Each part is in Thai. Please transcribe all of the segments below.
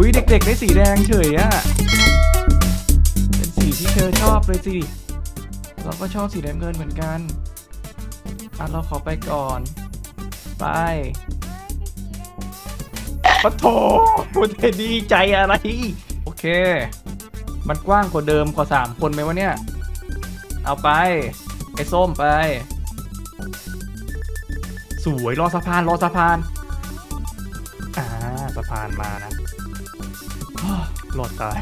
อุ้ยเด็กๆได้สีแดงเฉยอะเป็นสีที่เธอชอบเลยสิ เราก็ชอบสีแดงเงินเหมือนกันอะเราขอไปก่อน ไปปะโถคุณจะดีใจอะไร โอเค มันกว้างกว่าเดิมกว่าสามคนไหมวะเนี่ย เอาไป ไอ้ส้มไป สวยรอสะพานรอสะพาน อ่าสะพานมานะ อ้าวรอดตาย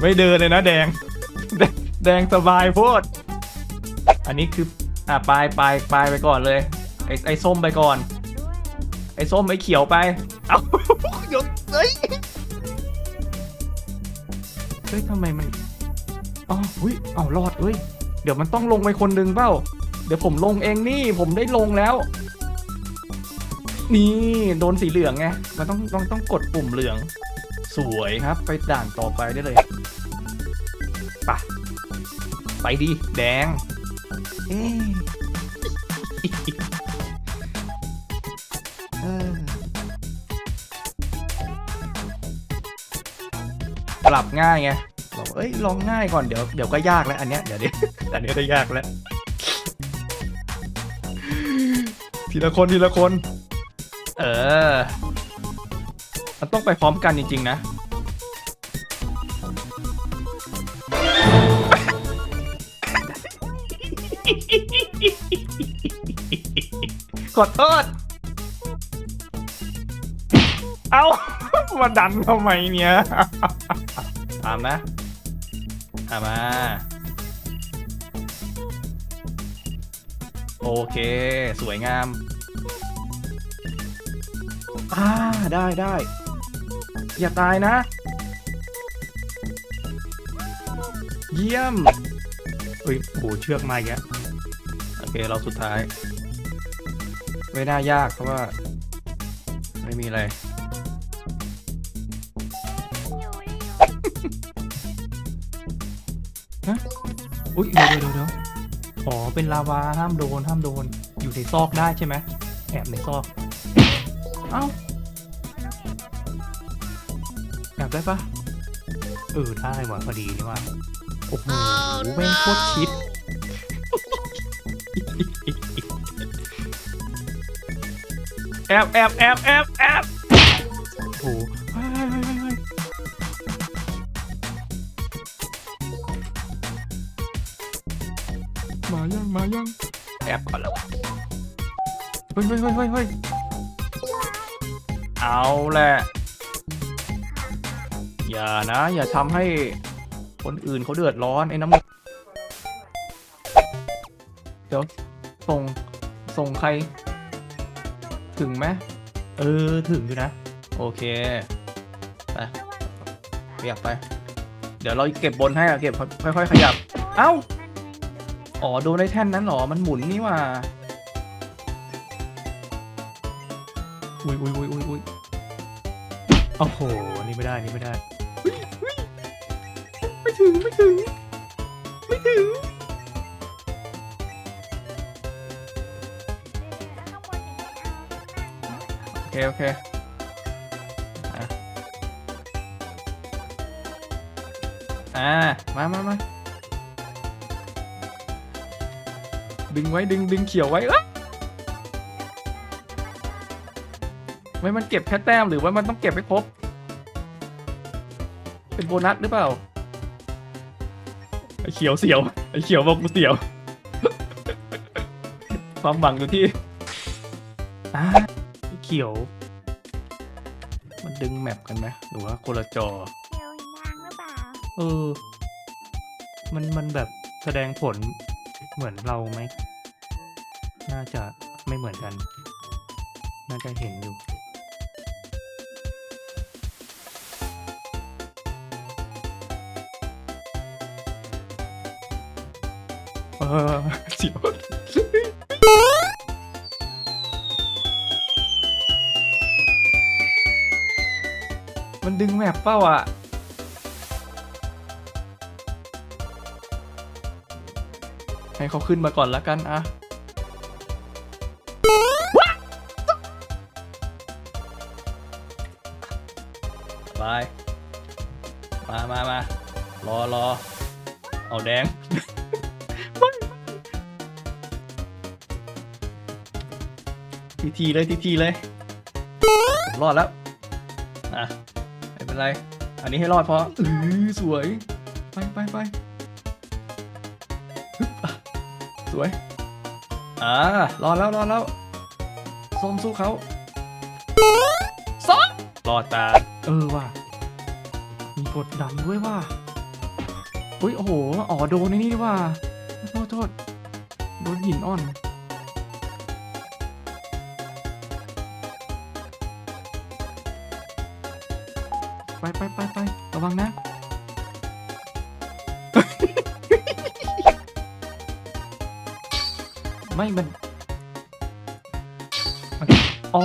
ไม่เดินเลยนะแดงแดง แดงสบายโพด อันนี้คือ อ่าปลายปลายปลายไปก่อนเลย ไอ้ไอ้ส้มไปก่อน ไอ้ส้มไอ้เขียวไป เอาหยุดเฮ้ยเฮ้ยทำไมมันอ๋ออุ้ยเอารอดเฮ้ย เดี๋ยวมันต้องลงไปคนหนึ่งเปล่า เดี๋ยวผมลงเองนี่ ผมได้ลงแล้ว นี่ โดนสีเหลืองไง มันต้องต้องต้องกดปุ่มเหลือง สวยครับ ไปด่านต่อไปได้เลยไปะไปดิแดงเอ๊ะเออปรับง่ายไงบอกเอ้ย ลองง่ายก่อน เดี๋ยว เดี๋ยวก็ยากแล้วอันเนี้ย เดี๋ยวนี้อันเนี้ยได้ยากแล้ว ทีละคน ทีละคน เออ มันต้องไปพร้อมกันจริง ๆ นะ ขอโทษ เอามาดันทำไมเนี่ย ตามนะตามมา โอเค สวยงาม อ่า ได้ได้ อย่าตายนะ เยี่ยมเฮ้ยโหเชือกมาอีกแล้วโอเค เราสุดท้าย ไม่น่ายากเพราะว่า ไม่มีอะไร ฮะ อุ้ยเดี๋ยวเดี๋ยวเดี๋ยวอ๋อ เป็นลาวาห้ามโดน ห้ามโดน อยู่ในซอกได้ใช่ไหม แอบในซอก เอ้า ได้ปะเออได้ว่ะพอดีนี่ว่าโอ้โหแม่งโคตรชิดแอบแอบแอบแอบแอบโอ้โหเฮ้ยเฮ้ยเฮ้ยเฮ้ยมายังมายังแอบก่อนแล้ววะเฮ้ยเฮ้ยเฮ้ยเฮ้ยเฮ้ยเอาแหละ อย่านะ อย่าทำให้คนอื่นเขาเดือดร้อนไอ้น้ำมันเดี๋ยวส่งส่งใคร ถึงไหมเออถึงอยู่นะ โอเค ไปขยับไป เดี๋ยวเราเก็บบนให้อะเก็บค่อยๆขยับ เอ้า อ๋อโดนในแท่นนั้นหรอ มันหมุนนี่ว่า อุ้ยอุ้ยอุ้ยอุ้ยอุ้ยโอ้โห นี่ไม่ได้ นี่ไม่ได้ ถึงไม่ถึง ไม่ถึง โอเค โอเคอะอ่า มามามาดึงไว้ดึงดึงเขียวไว้เอ้ยไม่มันเก็บแค่แต้มหรือว่ามันต้องเก็บให้ครบ เป็นโบนัสหรือเปล่า ไอ้เขียวเสียว ไอ้เขียวบอกกูเสียว ความหวังอยู่ที่อ่าไอ้เขียว มันดึงแมปกันไหมหรือว่าคนละจอ เดี๋ยวเห็นทางหรือเปล่าเออ มันมันแบบแสดงผลเหมือนเราไหม น่าจะไม่เหมือนกัน น่าจะเห็นอยู่ เออเสียวมันดึงแมปเป้าอะให้เขาขึ้นมาก่อนแล้วกันอะไปมา มา มา รอรอ เอาแดง ทีทีเลยทีทีเลยผมรอดแล้ว อะ ไม่เป็นไร อันนี้ให้รอดพออือสวย ไปไปไปฮึบอะสวย อ่ารอดแล้วรอดแล้วส้มสู้เขาสองรอดตา เออว่ะ มีกดดันด้วยว่ะอุ้ยโอ้โห อ๋อโดนในนี่ดีว่าโทษโทษโดนหินอ่อน ไปไปไปไประวังนะไม่มันมัน อ๋อ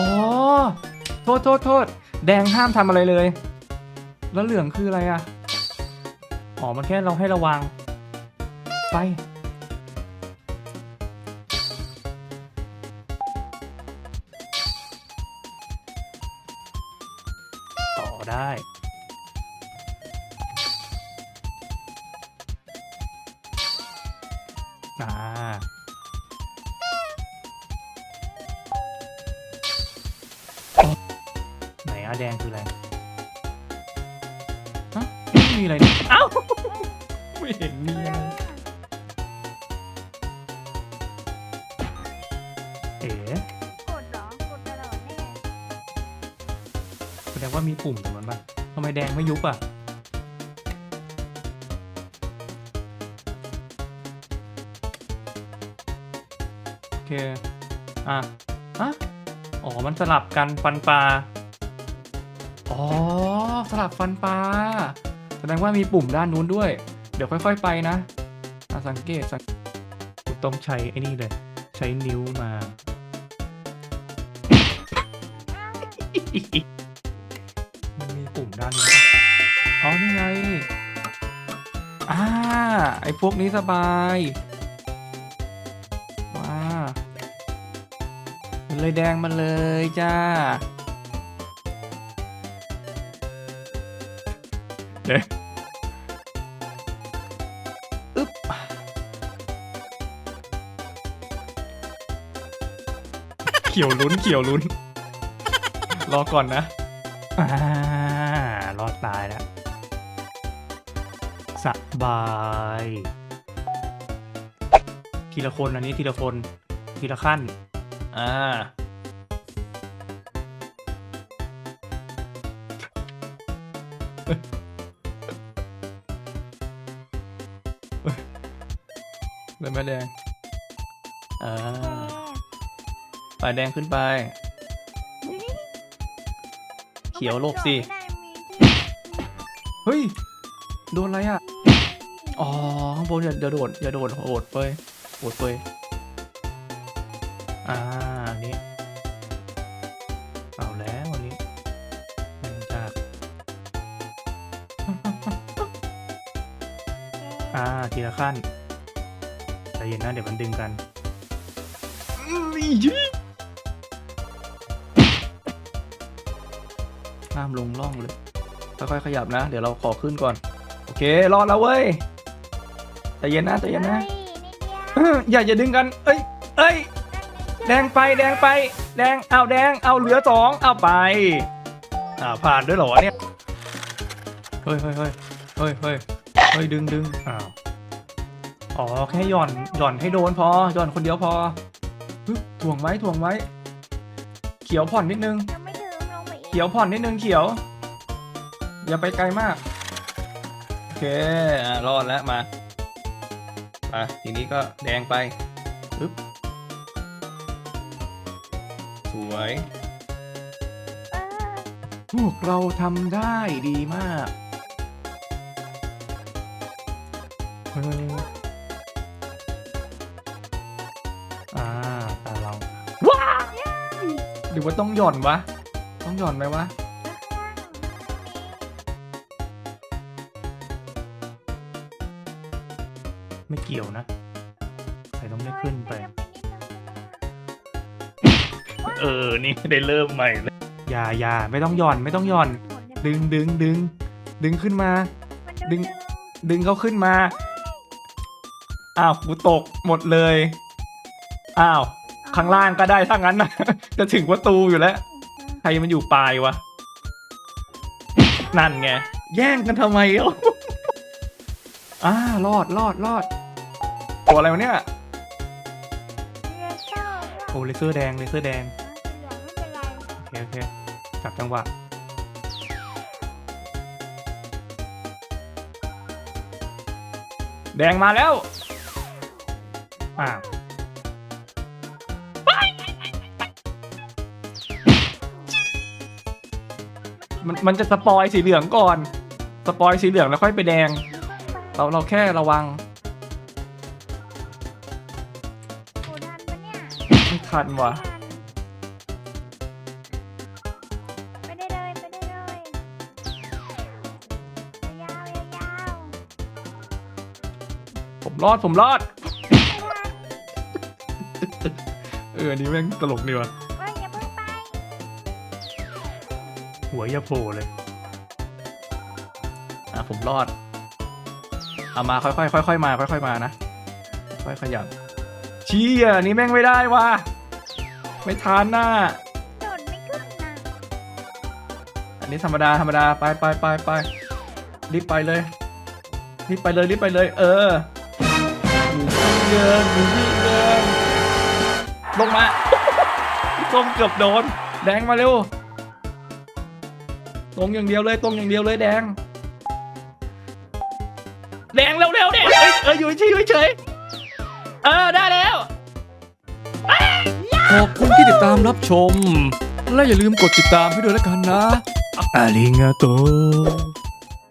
โทษโทษโทษ แดงห้ามทำอะไรเลย แล้วเหลืองคืออะไรอะ อ๋อ มันแค่เราให้ระวัง ไป ไหนอะแดงคืออะไรฮะไม่มีอะไรนี่เอ้า ไม่เห็นมีอะไรเอ๋กดเหรอกดตลอดแน่แสดงว่ามีปุ่มตรงนั้นป่ะทำไมแดงไม่ยุบอะ โอเค อะอะอ๋อ มันสลับกันฟันปลา อ๋อ สลับฟันปลา แสดงว่ามีปุ่มด้านนู้นด้วย เดี๋ยวค่อย ๆ ไปนะสังเกตสังต้องใช้ไอ้นี่เลย ใช้นิ้วมา มันมีปุ่มด้านนี้อ๋อนี่ไง อ่า ไอ้พวกนี้สบายมามันเลยแดงมาเลยจ้า เด้อึ๊บเขียวลุ้นเขียวลุ้น รอก่อนนะอ่ารอดตายแล้วสบาย ทีละคนอันนี้ทีละคน ทีละขั้น อ่า เลยมาแดง อ่าแกปลายแดงขึ้นไป เขียวหลบสิไม่ได้มีที่เฮ้ย โดนอะไรอะ อ๋อ ข้างบนอย่าอย่าโดด อย่าโดดโอดเปยโอดเปยอ่าอันนี้เอาแล้วอันนี้เนื่องจาก อ่า ทีละขั้น ใจเย็นนะเดี๋ยวมันดึงกันห้ามลงล่องเลยค่อยๆขยับนะ เดี๋ยวเราขอขึ้นก่อน โอเค รอดแล้วเว้ยใจเย็นนะใจเย็นนะเฮ้ยนิดเดียวเอ้ออย่าอย่าดึงกัน เอ้ย เอ้ย แดงไปแดงไป แดง เอาแดง เอาเหลือสองเอาไป อ่าผ่านด้วยเหรอวะเนี่ยเฮ้ยเฮ้ยเฮ้ยเฮ้ยเฮ้ยเฮ้ยดึงดึงอ้าว อ๋อแค่หย่อนหย่อนให้โดนพอหย่อนคนเดียวพอถ่วงไว้ถ่วงไว้ เขียวผ่อนนิดนึง ยังไม่ถึงลงไปอีกเขียวผ่อนนิดนึงเขียว อย่าไปไกลมาก โอเคอะรอดแล้วมาอะทีนี้ก็แดงไปปึ๊บสวยเออพวกเราทำได้ดีมากเออ หรือว่าต้องหย่อนวะ ต้องหย่อนไหมวะแล้วข้างล่างไม่มีไม่เกี่ยวนะใครต้องได้ขึ้นไปเดี๋ยวไปนิดนึงเออ นี่ได้เริ่มใหม่เลยอย่าอย่าไม่ต้องหย่อนไม่ต้องหย่อนหมดเรียบดึงดึงดึง ดึงขึ้นมามันดึง ดึงเขาขึ้นมา อ้าวกูตกหมดเลย อ้าว ข้างล่างก็ได้ถ้างั้นนะจะถึงประตูอยู่แล้ว ใครมันอยู่ปลายวะ นั่นไง แย่งกันทำไมเอ้าอ่ารอดรอดรอดตัวอะไรวะเนี่ยเรือเศร้าโอ้เลเซอร์แดงเลเซอร์แดงเหลืองไม่เป็นไรโอเคโอเคจับจังหวะแดงมาแล้วอ้า มันมันจะสปอยสีเหลืองก่อน สปอยสีเหลืองแล้วค่อยไปแดง เราเราแค่ระวังโอ้ทันปะเนี่ยไม่ทันว่ะ ไปได้เลย ไปได้เลยยาวยาวผมรอดผมรอดๆไม่ทันเอออันนี้แม่งตลกดีว่ะ หัวอย่าโผล่เลย อะผมรอด เอามาค่อยๆค่อยๆมาค่อยๆมานะ ค่อยขยับเชี่ยอันนี้แม่งไม่ได้ว่ะ ไม่ทานหน้า โดดไม่ขึ้นนะอันนี้ธรรมดาธรรมดาไปไปไปไปรีบไปเลยรีบไปเลยรีบไปเลย เออหมูที่เดินหมูที่เดินลงมาส้มเกือบโดน แดงมาเร็ว ตรงอย่างเดียวเลยตรงอย่างเดียวเลยแดง แดงเร็วๆเนี่ยเอ้ยเอออยู่เฉยอยู่เฉยเออได้แล้วขอบคุณที่ติดตามรับชม และอย่าลืมกดติดตามให้ด้วยแล้วกันนะอาริงาโต